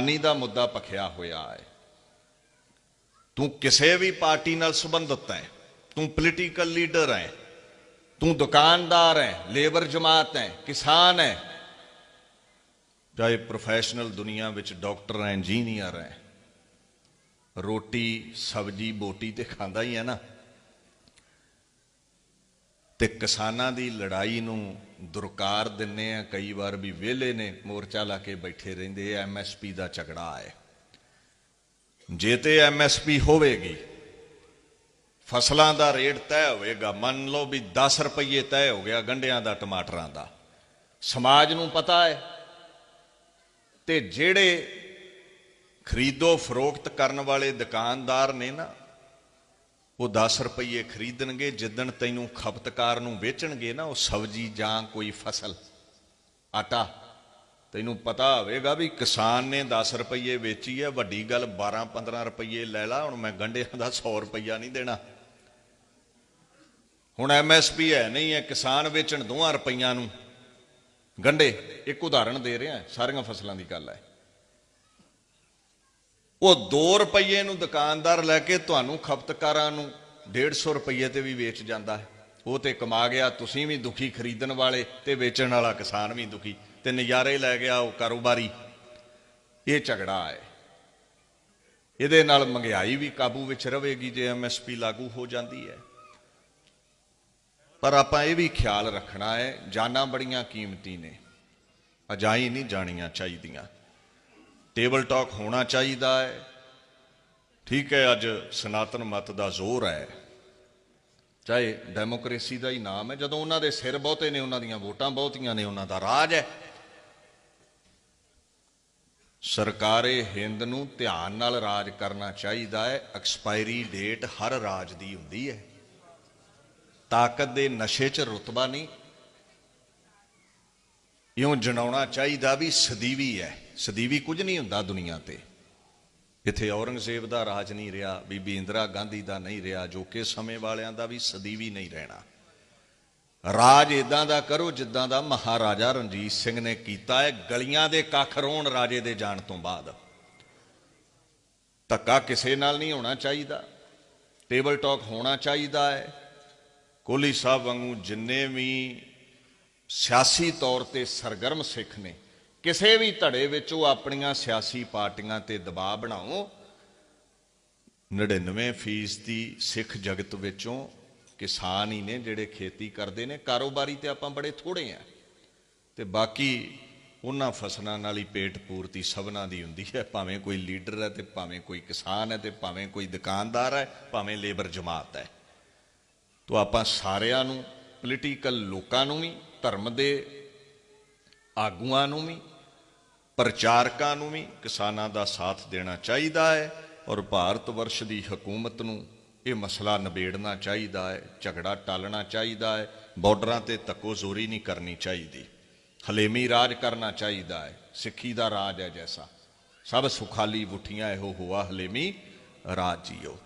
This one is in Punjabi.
ਨੀ ਦਾ ਮੁੱਦਾ ਪਖਿਆ ਹੋਇਆ ਹੈ। ਤੂੰ ਕਿਸੇ ਵੀ ਪਾਰਟੀ ਨਾਲ ਸੰਬੰਧਿਤ ਹੈ। ਤੂੰ ਪੋਲੀਟੀਕਲ ਲੀਡਰ ਹੈ। ਤੂੰ ਦੁਕਾਨਦਾਰ ਹੈ ਲੇਬਰ ਜਮਾਤ ਹੈ, ਕਿਸਾਨ ਹੈ। ਚਾਹੇ ਪ੍ਰੋਫੈਸ਼ਨਲ ਦੁਨੀਆ ਵਿੱਚ ਡਾਕਟਰ ਹੈ ਇੰਜੀਨੀਅਰ ਹੈ। ਰੋਟੀ, ਸਬਜੀ, ਬੋਟੀ ਤੇ ਖਾਂਦਾ ਹੀ ਹੈ ਨਾ। ਤੇ ਕਿਸਾਨਾਂ ਦੀ ਲੜਾਈ ਨੂੰ ਦੁਰਕਾਰ ਦਿੰਨੇ ਆ। ਕਈ ਵਾਰ ਵੀ ਵਿਹਲੇ ਨੇ, ਮੋਰਚਾ ਲਾ ਕੇ ਬੈਠੇ ਰਹਿੰਦੇ ਆ। ਐਮਐਸਪੀ ਦਾ ਝਗੜਾ ਹੈ। ਜੇ ਤੇ ਐਮਐਸਪੀ ਹੋਵੇਗੀ, ਫਸਲਾਂ ਦਾ ਰੇਟ ਤੈਅ ਹੋਵੇਗਾ। ਮੰਨ ਲਓ ਵੀ 10 ਰੁਪਏ ਤੈਅ ਹੋ ਗਿਆ ਗੰਢਿਆਂ ਦਾ, ਟਮਾਟਰਾਂ ਦਾ। ਸਮਾਜ ਨੂੰ ਪਤਾ ਹੈ। ਤੇ ਜਿਹੜੇ ਖਰੀਦੋ ਫਰੋਖਤ ਕਰਨ ਵਾਲੇ ਦੁਕਾਨਦਾਰ ਨੇ ਨਾ ਉਹ 10 ਰੁਪਏ ਖਰੀਦਣਗੇ, ਜਿੱਦਣ ਤੈਨੂੰ ਖਪਤਕਾਰ ਨੂੰ ਵੇਚਣਗੇ ਨਾ, ਉਹ ਸਬਜ਼ੀ ਜਾਂ ਕੋਈ ਫਸਲ, ਆਟਾ, ਤੈਨੂੰ ਪਤਾ ਹੋਵੇਗਾ ਵੀ ਕਿਸਾਨ ਨੇ 10 ਰੁਪਏ ਵੇਚੀ ਹੈ ਵੱਡੀ ਗੱਲ 12 15 ਰੁਪਏ ਲੈ ਲਾ, ਹੁਣ ਮੈਂ ਗੰਢਿਆਂ ਦਾ 100 ਰੁਪਇਆ ਨਹੀਂ ਦੇਣਾ। ਹੁਣ ਐਮਐਸਪੀ ਹੈ ਨਹੀਂ ਹੈ, ਕਿਸਾਨ ਵੇਚਣ ਦੋਹਾਂ ਰੁਪਈਆਂ ਨੂੰ। ਗੰਢੇ, ਇੱਕ ਉਦਾਹਰਣ ਦੇ ਰਿਹਾ, ਸਾਰੀਆਂ ਫਸਲਾਂ ਦੀ ਗੱਲ ਹੈ। ਉਹ 2 ਰੁਪਏ ਨੂੰ ਦੁਕਾਨਦਾਰ ਲੈ ਕੇ ਤੁਹਾਨੂੰ ਖਪਤਕਾਰਾਂ ਨੂੰ 150 ਰੁਪਏ ਤੇ ਵੀ ਵੇਚ ਜਾਂਦਾ ਹੈ। ਉਹ ਤੇ ਕਮਾ ਗਿਆ, ਤੁਸੀਂ ਵੀ ਦੁਖੀ, ਖਰੀਦਣ ਵਾਲੇ ਤੇ ਵੇਚਣ ਵਾਲਾ ਕਿਸਾਨ ਵੀ ਦੁਖੀ। ਤੇ ਨਜ਼ਾਰੇ ਲੈ ਗਿਆ ਉਹ ਕਾਰੋਬਾਰੀ। ਇਹ ਝਗੜਾ ਹੈ। ਇਹਦੇ ਨਾਲ ਮਹਿੰਗਾਈ ਵੀ ਕਾਬੂ ਵਿੱਚ ਰਹੇਗੀ, ਜੇ ਐਮਐਸਪੀ ਲਾਗੂ ਹੋ ਜਾਂਦੀ ਹੈ। ਪਰ ਆਪਾਂ ਇਹ ਵੀ ਖਿਆਲ ਰੱਖਣਾ ਹੈ, ਜਾਨਾਂ ਬੜੀਆਂ ਕੀਮਤੀ ਨੇ। ਅਜਾਈ ਨਹੀਂ ਜਾਣੀਆਂ ਚਾਹੀਦੀਆਂ। ਟੇਬਲ ਟਾਕ ਹੋਣਾ ਚਾਹੀਦਾ ਹੈ। ਠੀਕ ਹੈ, ਅੱਜ ਸਨਾਤਨ ਮਤ ਦਾ ਜ਼ੋਰ ਹੈ। ਚਾਹੇ ਡੈਮੋਕ੍ਰੇਸੀ ਦਾ ਹੀ ਨਾਮ ਹੈ, ਜਦੋਂ ਉਹਨਾਂ ਦੇ ਸਿਰ ਬਹੁਤੇ ਨੇ, ਉਹਨਾਂ ਦੀਆਂ ਵੋਟਾਂ ਬਹੁਤੀਆਂ ਨੇ, ਉਹਨਾਂ ਦਾ ਰਾਜ ਹੈ। ਸਰਕਾਰੇ ਹਿੰਦ ਨੂੰ ਧਿਆਨ ਨਾਲ ਰਾਜ ਕਰਨਾ ਚਾਹੀਦਾ ਹੈ। ਐਕਸਪਾਇਰੀ ਡੇਟ ਹਰ ਰਾਜ ਦੀ ਹੁੰਦੀ ਹੈ। ਤਾਕਤ ਦੇ ਨਸ਼ੇ 'ਚ ਰੁਤਬਾ ਨਹੀਂ। ਇਉਂ ਜਣਾਉਣਾ ਚਾਹੀਦਾ ਵੀ ਸਦੀਵੀ ਹੈ। ਸਦੀਵੀ ਕੁਝ ਨਹੀਂ ਹੁੰਦਾ ਦੁਨੀਆ ਤੇ। ਇੱਥੇ ਔਰੰਗਜ਼ੇਬ ਦਾ ਰਾਜ ਨਹੀਂ ਰਿਹਾ, ਬੀਬੀ ਇੰਦਰਾ ਗਾਂਧੀ ਦਾ ਨਹੀਂ ਰਿਹਾ, ਜੋ ਕਿ ਸਮੇਂ ਵਾਲਿਆਂ ਦਾ ਵੀ ਸਦੀਵੀ ਨਹੀਂ ਰਹਿਣਾ। ਰਾਜ ਇਦਾਂ ਦਾ ਕਰੋ ਜਿੱਦਾਂ ਦਾ ਮਹਾਰਾਜਾ ਰਣਜੀਤ ਸਿੰਘ ਨੇ ਕੀਤਾ ਹੈ, ਗਲੀਆਂ ਦੇ ਕੱਖ ਰੋਣ ਰਾਜੇ ਦੇ ਜਾਣ ਤੋਂ ਬਾਅਦ। ਧੱਕਾ ਕਿਸੇ ਨਾਲ ਨਹੀਂ ਹੋਣਾ ਚਾਹੀਦਾ। ਟੇਬਲ ਟਾਕ ਹੋਣਾ ਚਾਹੀਦਾ ਹੈ। ਕੋਹਲੀ ਸਾਹਿਬ ਵਾਂਗੂ ਜਿੰਨੇ ਵੀ ਸਿਆਸੀ ਤੌਰ ਤੇ ਸਰਗਰਮ ਸਿੱਖ ਨੇ ਕਿਸੇ ਵੀ ਧੜੇ ਵਿੱਚ ਉਹ ਆਪਣੀਆਂ ਸਿਆਸੀ ਪਾਰਟੀਆਂ ਤੇ ਦਬਾਅ ਬਣਾਓ 99% ਫੀਸਦੀ ਸਿੱਖ ਜਗਤ ਵਿੱਚੋਂ ਕਿਸਾਨ ਹੀ ਨੇ ਜਿਹੜੇ ਖੇਤੀ ਕਰਦੇ ਨੇ, ਕਾਰੋਬਾਰੀ ਤੇ ਆਪਾਂ ਬੜੇ ਥੋੜੇ ਆ। ਤੇ ਬਾਕੀ ਉਹਨਾਂ ਫਸਲਾਂ ਨਾਲ ਹੀ ਪੇਟ ਪੂਰਤੀ ਸਭਨਾਂ ਦੀ ਹੁੰਦੀ ਹੈ, ਭਾਵੇਂ ਕੋਈ ਲੀਡਰ ਹੈ ਤੇ ਭਾਵੇਂ ਕੋਈ ਕਿਸਾਨ ਹੈ ਤੇ ਭਾਵੇਂ ਕੋਈ ਦੁਕਾਨਦਾਰ ਹੈ, ਭਾਵੇਂ ਲੇਬਰ ਜਮਾਤ ਹੈ। ਤੋ ਆਪਾਂ ਸਾਰਿਆਂ ਨੂੰ ਪੋਲੀਟੀਕਲ ਲੋਕਾਂ ਨੂੰ ਵੀ, ਧਰਮ ਦੇ ਆਗੂਆਂ ਨੂੰ ਵੀ ਪ੍ਰਚਾਰਕਾਂ ਨੂੰ ਵੀ ਕਿਸਾਨਾਂ ਦਾ ਸਾਥ ਦੇਣਾ ਚਾਹੀਦਾ ਹੈ ਔਰ ਭਾਰਤ ਵਰਸ਼ ਦੀ ਹਕੂਮਤ ਨੂੰ ਇਹ ਮਸਲਾ ਨਿਬੇੜਨਾ ਚਾਹੀਦਾ ਹੈ, ਝਗੜਾ ਟਾਲਣਾ ਚਾਹੀਦਾ ਹੈ, ਬਾਰਡਰਾਂ ਤੇ ਤੱਕੋ ਜ਼ੋਰੀ ਨਹੀਂ ਕਰਨੀ ਚਾਹੀਦੀ। ਹਲੇਮੀ ਰਾਜ ਕਰਨਾ ਚਾਹੀਦਾ ਹੈ, ਸਿੱਖੀ ਦਾ ਰਾਜ ਹੈ ਜੈਸਾ। ਸਭ ਸੁਖਾਲੀ ਬੁੱਠੀਆਂ ਇਹੋ ਹੁਆ ਹਲੇਮੀ ਰਾਜ ਜੀਓ